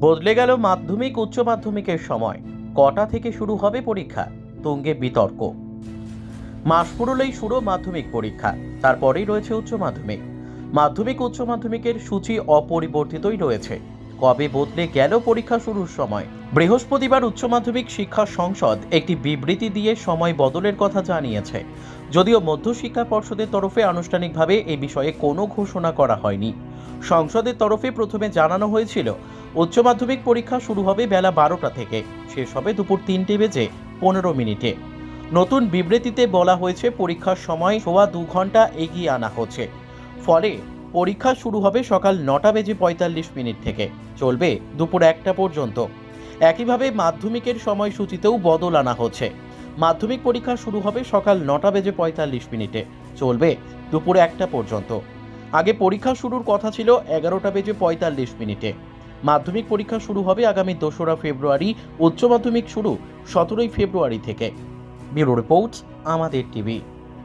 বদলে গেল মাধ্যমিক, উচ্চ মাধ্যমিকের সময়। কটা থেকে শুরু হবে পরীক্ষা? তুঙ্গে বিতর্ক। মাস পুরলেই শুরু মাধ্যমিক পরীক্ষা। তারপরেই রয়েছে উচ্চ মাধ্যমিক। মাধ্যমিক, উচ্চ মাধ্যমিকের সূচি অপরিবর্তিতই রয়েছে। কবে বদলে গেল পরীক্ষা শুরুর সময়? বৃহস্পতিবার উচ্চ মাধ্যমিক শিক্ষা সংসদ একটি বিবৃতি দিয়ে সময় বদলের কথা জানিয়েছে। যদিও মধ্যশিক্ষা পর্ষদের তরফে আনুষ্ঠানিকভাবে এ বিষয়ে কোনো ঘোষণা করা হয়নি। সংসদের তরফে প্রথমে জানানো হয়েছিল উচ্চ মাধ্যমিক পরীক্ষা শুরু হবে বেলা বারোটা থেকে। শেষ হবে দুপুর তিনটে বেজে পনেরো মিনিটে। নতুন বিবৃতিতে বলা হয়েছে, পরীক্ষার সময় সোয়া দু ঘণ্টা এগিয়ে আনা হচ্ছে। ফলে পরীক্ষা শুরু হবে সকাল নটা বেজে পঁয়তাল্লিশ মিনিট থেকে। চলবে দুপুর একটা পর্যন্ত। একইভাবে মাধ্যমিকের সময়সূচিতেও বদল আনা হচ্ছে। মাধ্যমিক পরীক্ষা শুরু হবে সকাল নটা বেজে পঁয়তাল্লিশ মিনিটে। চলবে দুপুর একটা পর্যন্ত। আগে পরীক্ষা শুরুর কথা ছিল এগারোটা বেজে পঁয়তাল্লিশ মিনিটে। মাধ্যমিক পরীক্ষা শুরু হবে আগামী দোসরা ফেব্রুয়ারি, উচ্চ মাধ্যমিক শুরু সতেরোই ফেব্রুয়ারি থেকে। ব্যুরো রিপোর্ট, আমাদের টিভি।